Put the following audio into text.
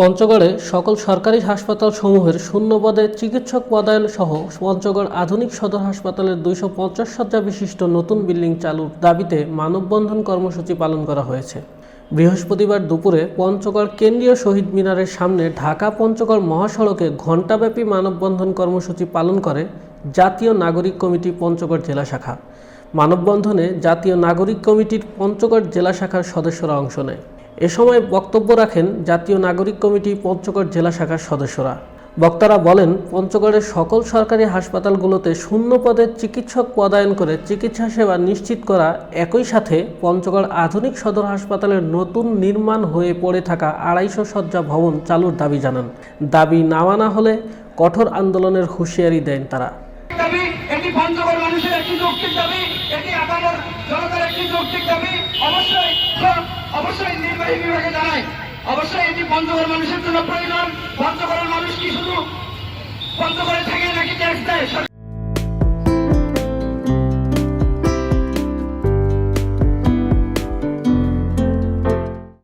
পঞ্চগড়ে সকল সরকারি হাসপাতাল সমূহের শূন্য পদে চিকিৎসক পদায়ন সহ পঞ্চগড় আধুনিক সদর হাসপাতালের দুইশো পঞ্চাশ শয্যা বিশিষ্ট নতুন বিল্ডিং চালুর দাবিতে মানববন্ধন কর্মসূচি পালন করা হয়েছে। বৃহস্পতিবার দুপুরে পঞ্চগড় কেন্দ্রীয় শহীদ মিনারের সামনে ঢাকা পঞ্চগড় মহাসড়কে ঘণ্টাব্যাপী মানববন্ধন কর্মসূচি পালন করে জাতীয় নাগরিক কমিটি পঞ্চগড় জেলা শাখা। মানববন্ধনে জাতীয় নাগরিক কমিটির পঞ্চগড় জেলা শাখার সদস্যরা অংশ নেয়। এ সময় বক্তব্য রাখেন জাতীয় নাগরিক কমিটি পঞ্চগড় জেলা শাখার সদস্যরা। বক্তারা বলেন, পঞ্চগড়ের সকল সরকারি হাসপাতালগুলোতে শূন্য পদের চিকিৎসক পদায়ন করে চিকিৎসা সেবা নিশ্চিত করা একই সাথে পঞ্চগড় আধুনিক সদর হাসপাতালের নতুন নির্মাণ হয়ে পড়ে থাকা আড়াইশো শয্যা ভবন চালুর দাবি জানান। দাবি না মানা হলে কঠোর আন্দোলনের হুঁশিয়ারি দেন তারা। মানুষের একটি যৌক্তিক দাবি, এটি আপামর জনতার একটি যৌক্তিক দাবি। অবশ্যই নির্বাহী বিভাগে জানাই অবশ্যই এটি পঞ্চগড় মানুষের জন্য প্রয়োজন। পঞ্চগড়ের মানুষ কি শুধু পঞ্চগড়ে থাকে নাকি ট্যাক্স দেয়?